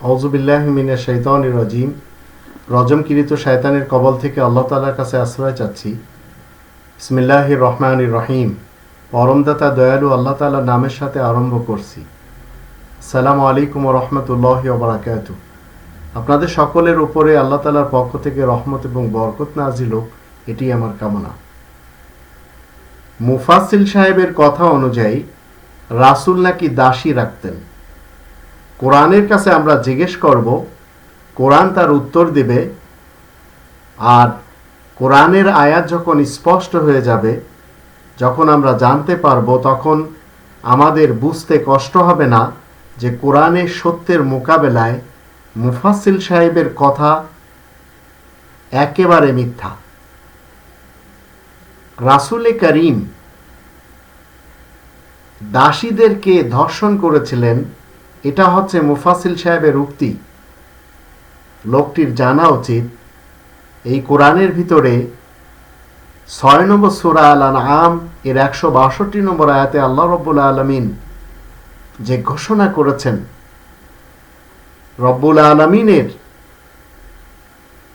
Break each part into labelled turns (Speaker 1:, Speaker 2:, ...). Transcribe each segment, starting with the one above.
Speaker 1: অজুবিল্লাহমিনের শৈতানির রজিম। শয়তানের কবল থেকে আল্লাহ তালার কাছে আশ্রয় চাচ্ছি। ইসমিল্লাহ রহমান রহিম। পরমদাতা দয়ালু আল্লাহ তালার নামের সাথে আরম্ভ করছি। সালাম আলাইকুম রহমতুল্লাহ বারাকাতু আপনাদের সকলের উপরে আল্লাহ তালার পক্ষ থেকে রহমত এবং বরকত নাজিল এটি আমার কামনা। মুফাসিল সাহেবের কথা অনুযায়ী রাসুল নাকি দাসী রাখতেন। কোরআনের কাছে আমরা জিজ্ঞেস করব, কোরআন তার উত্তর দেবে, আর কোরআনের আয়াত যখন স্পষ্ট হয়ে যাবে, যখন আমরা জানতে পারব, তখন আমাদের বুঝতে কষ্ট হবে না যে কোরআনের সত্যের মোকাবেলায় মুফাসিল সাহেবের কথা একেবারে মিথ্যা। রাসুলে করিম দাসীদেরকে ধর্ষণ করেছিলেন এটা হচ্ছে মুফাসিল সাহেবের উক্তি। লোকটির জানা উচিত, এই কোরআনের ভিতরে ছয় নম্বর সুরা আল আম এর একশো বাষট্টি নম্বর আয়াতে আল্লাহ রব্বুল আলমিন যে ঘোষণা করেছেন, রব্বুল আলমিনের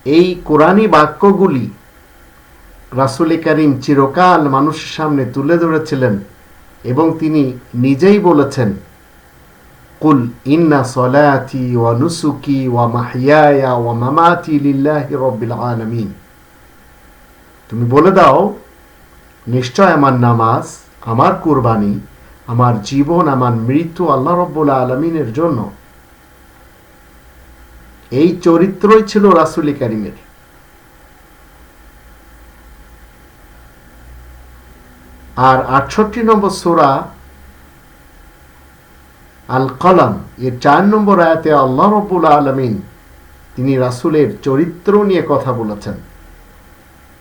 Speaker 1: এই কোরআনী বাক্যগুলি রাসুল করিম চিরকাল মানুষের সামনে তুলে ধরেছিলেন এবং তিনি নিজেই বলেছেন ওয়া নুসুকি ওয়া মাহিয়ায়া ওয়া মামাতি লিল্লাহি রব্বিল আলামিন তুমি বলে দাও, নিশ্চয় আমার নামাজ, আমার কুরবানি, আমার জীবন, আমার মৃত্যু আল্লাহ রব্বুল আলমিনের জন্য। এই চরিত্রই ছিল রাসুলি কারিমের। আর আটষট্টি নম্বর সোরা আল কলাম এর চার নম্বর আয়াতে আল্লাহ রব্বুল আলমিন তিনি রাসুলের চরিত্র নিয়ে কথা বলেছেন।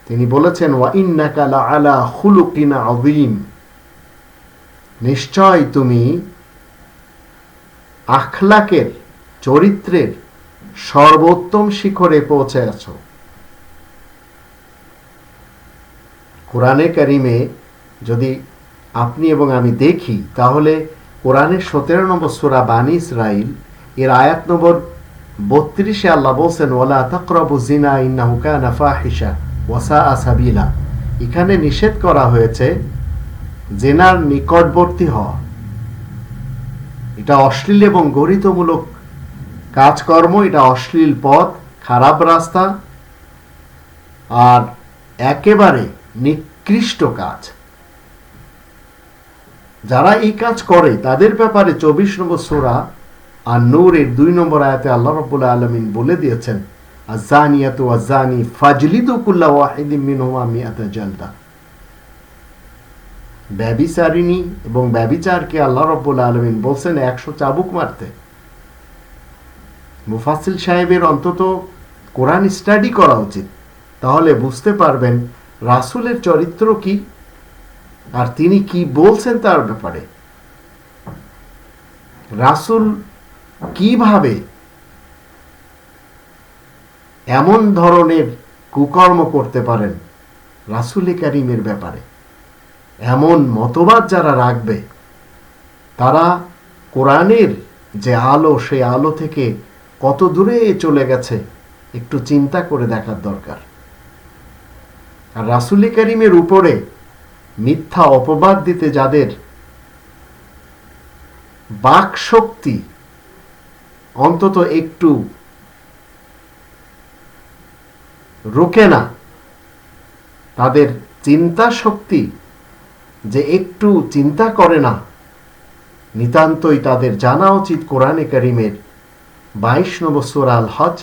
Speaker 1: তিনি বলেছেন আলা নিশ্চয় তুমি আখলাকের, চরিত্রের সর্বোত্তম শিখরে পৌঁছে আছো কোরআনে কারিমে যদি আপনি এবং আমি দেখি, তাহলে কোরআনের সতেরো নম্বর সুরা বানী ইসরাইল এর আয়াত নম্বর বত্রিশে আল্লাহ বলছেন ওলা তকরবু জিনা ইন্না হুকানা ফাহিসা ওয়াসা আসাবিলা এখানে নিষেধ করা হয়েছে, জেনার নিকটবর্তী হওয়া। এটা অশ্লীল এবং গরিতমূলক কাজকর্ম, এটা অশ্লীল পথ, খারাপ রাস্তা, আর একেবারে নিকৃষ্ট কাজ। যারা এই কাজ করে, তাদের ব্যাপারে চব্বিশ নম্বর সোরা আর নূরের দুই নম্বর আয়াতে আল্লাহ রব্বুল আলমিন বলে দিয়েছেন আজানিয়াত আজানি ফাজলিদু কুল্লা ওয়াহিদিম মিনহুমা মিয়াতা জালদা। ব্যবিচারিণী এবং ব্যবিচারকে আল্লাহ রব্বুল আলমিন বলছেন একশো চাবুক মারতে। মুফাসিল সাহেবের অন্তত কোরআন স্টাডি করা উচিত, তাহলে বুঝতে পারবেন রাসুলের চরিত্র কি। আর তিনি কি বলছেন তার ব্যাপারে? রাসুল কীভাবে এমন ধরনের কুকর্ম করতে পারেন রাসুলে কারিমের ব্যাপারে? এমন মতবাদ যারা রাখবে, তারা কোরআনের যে আলো সে আলো থেকে কত দূরে চলে গেছে একটু চিন্তা করে দেখার দরকার। আর রাসুলি করিমের উপরে মিথ্যা অপবাদ দিতে যাদের বাক শক্তি অন্তত একটু রোকে না, তাদের চিন্তা শক্তি যে একটু চিন্তা করে না, নিতান্তই তাদের জানা উচিত কোরআনে করিমের বাইশ নম্বর সোরা আল হজ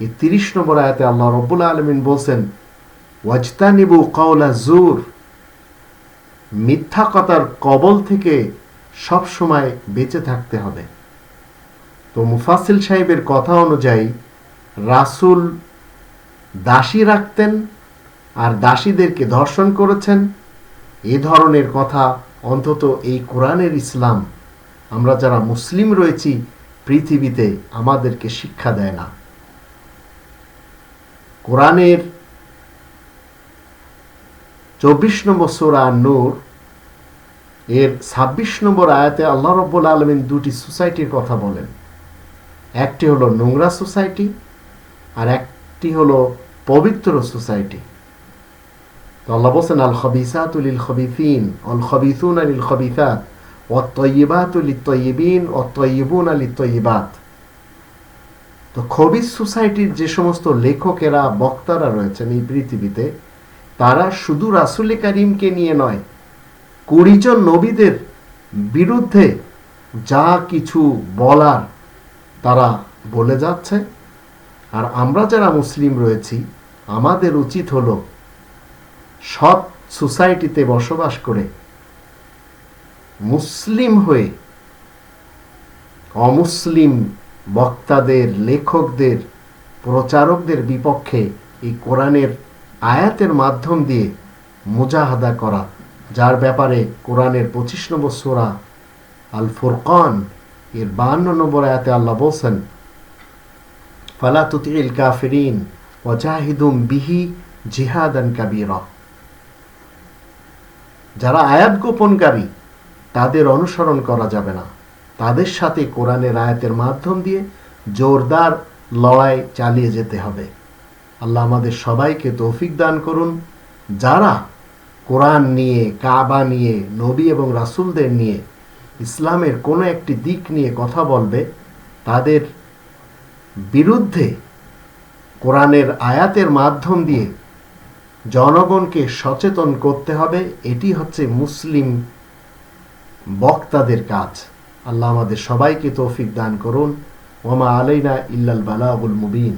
Speaker 1: এই তিরিশ নম্বর আয়াতে আল্লাহ রব্বুল আলমিন বলছেন, ওয়াজতানিবু কওলা জুর মিথ্যা কথার কবল থেকে সব সময় বেঁচে থাকতে হবে। তো মুফাসিল সাহেবের কথা অনুযায়ী, রাসুল দাসী রাখতেন আর দাসীদেরকে ধর্ষণ করেছেন। এ ধরনের কথা অন্তত এই কোরআনের ইসলাম, আমরা যারা মুসলিম রয়েছি, পৃথিবীতে আমাদেরকে শিক্ষা দেয় না। কোরআনের চব্বিশ নম্বর সোরা নূর, এর ছাব্বিশ নম্বর আয়াতে আল্লাহ রব্বুল আলমিন দুটি সোসাইটির কথা বলেন। একটি হলো নোংরা সোসাইটি আর একটি হলো পবিত্র সোসাইটি। তো আল্লাহ বলছেন, আল খবিসাত লিল খবিফিন অল খবিসুন আলিল খবিসাত অতয়িবাত লিল তয়িবিন অতয়িবুন আলিল তয়িবাত তো খবিস সোসাইটির যে সমস্ত লেখকেরা, বক্তারা রয়েছেন এই পৃথিবীতে তারা শুধু রাসুল করিমকে নিয়ে নয়, কুড়িজন নবীদের বিরুদ্ধে যা কিছু বলার তারা বলে যাচ্ছে। আর আমরা যারা মুসলিম রয়েছি, আমাদের উচিত হলো সৎ সোসাইটিতে বসবাস করে মুসলিম হয়ে অমুসলিম বক্তাদের, লেখকদের, প্রচারকদের বিপক্ষে এই কোরআনের আয়াতের মাধ্যম দিয়ে মুজাহাদা করা, যার ব্যাপারে কোরআনের পঁচিশ নম্বর সোরা আল ফুরকান এর বাহান্ন নম্বর আয়াতে আল্লাহ বলছেন, ফালা তুতিল কাফিরিন ওজাহিদুম বিহি জিহাদান কাবিরা. যারা আয়াত গোপনকারী, তাদের অনুসরণ করা যাবে না। তাদের সাথে কোরআনের আয়াতের মাধ্যম দিয়ে জোরদার লড়াই চালিয়ে যেতে হবে। আল্লাহ আমাদের সবাইকে তৌফিক দান করুন। যারা কোরআন নিয়ে, কাবা নিয়ে, নবী এবং রাসুলদের নিয়ে ইসলামের কোনো একটি দিক নিয়ে কথা বলবে, তাদের বিরুদ্ধে কোরআনের আয়াতের মাধ্যম দিয়ে জনগণকে সচেতন করতে হবে, এটি হচ্ছে মুসলিম বক্তাদের কাজ। আল্লাহ আমাদের সবাইকে তৌফিক দান করুন। ওমা আলাইনা ইল্লাল বালাগুল মুবিন।